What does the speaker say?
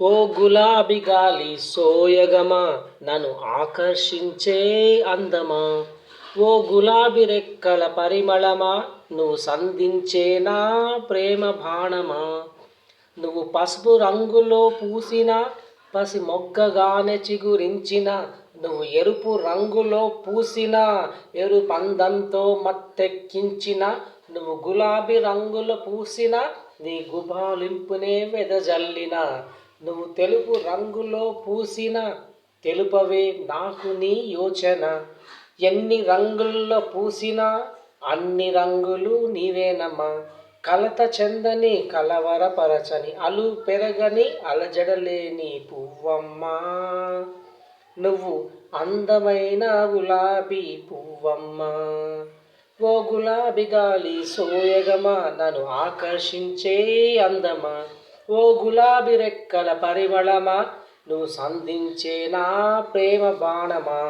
ఓ గులాబీ గాలి సోయగమా నన్ను ఆకర్షించే అందమా? ఓ గులాబీ రెక్కల పరిమళమా నువ్వు సంధించే నా ప్రేమ బాణమా? నువ్వు పసుపు రంగులో పూసిన పసి మొగ్గగానే చిగురించిన నువ్వు ఎరుపు రంగులో పూసిన ఎరుపందంతో మత్తెక్కించిన నువ్వు గులాబీ రంగులో పూసిన నీ గుబాలింపునే వెదజల్లిన. నువ్వు తెలుపు రంగులో పూసిన తెలుపవే నాకు నీ యోచన. ఎన్ని రంగుల్లో పూసినా అన్ని రంగులు నీవేనమ్మా. కలత చెందని కలవరపరచని అలు పెరగని అలజడలేని పువ్వమ్మా. నువ్వు అందమైన గులాబీ పువ్వమ్మా. ఓ గులాబీ గాలి సోయగమా నన్ను ఆకర్షించే అందమా. ఓ గులాబీ రెక్కల పరిమళమా నువ్వు సంధించే నా ప్రేమ బాణమా?